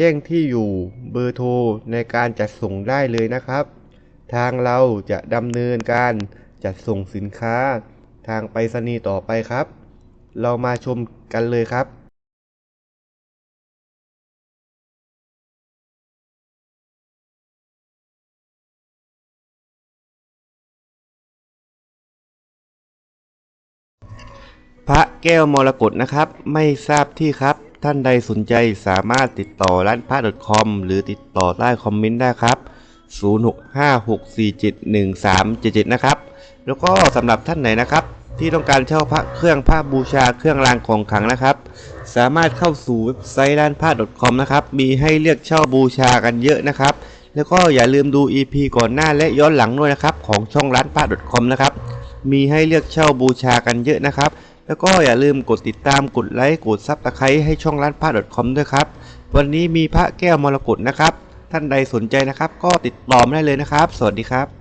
จ้งที่อยู่เบอร์โทรในการจัดส่งได้เลยนะครับ ทางเราจะดำเนินการจัดส่งสินค้า ทางไปรษณีย์ต่อไปครับ เรามาชมกันเลยครับพระแก้วมรกตนะครับ ไม่ทราบที่ครับ ท่านใดสนใจสามารถติดต่อร้านพระ .com หรือติดต่อใต้คอมเมนต์ได้ครับ 0656471377 นะครับ แล้วก็สำหรับท่านไหนนะครับ ที่ต้องการเช่าพระเครื่องพระบูชาเครื่องรางของขลังนะครับ สามารถเข้าสู่เว็บไซต์ร้านพระ .com นะครับ มีให้เลือกเช่าบูชากันเยอะนะครับ แล้วก็อย่าลืมดู EP ก่อนหน้าและย้อนหลังด้วยนะครับ ของช่องร้านพระ .com นะครับ มีให้เลือกเช่าบูชากันเยอะนะครับ แล้วก็อย่าลืมกดติดตามกดไลค์กดซับสไครต์ให้ช่องร้านพระ .com ด้วยครับ วันนี้มีพระแก้วมรกตนะครับ ท่านใดสนใจนะครับ ก็ติดต่อมาได้เลยนะครับ สวัสดีครับ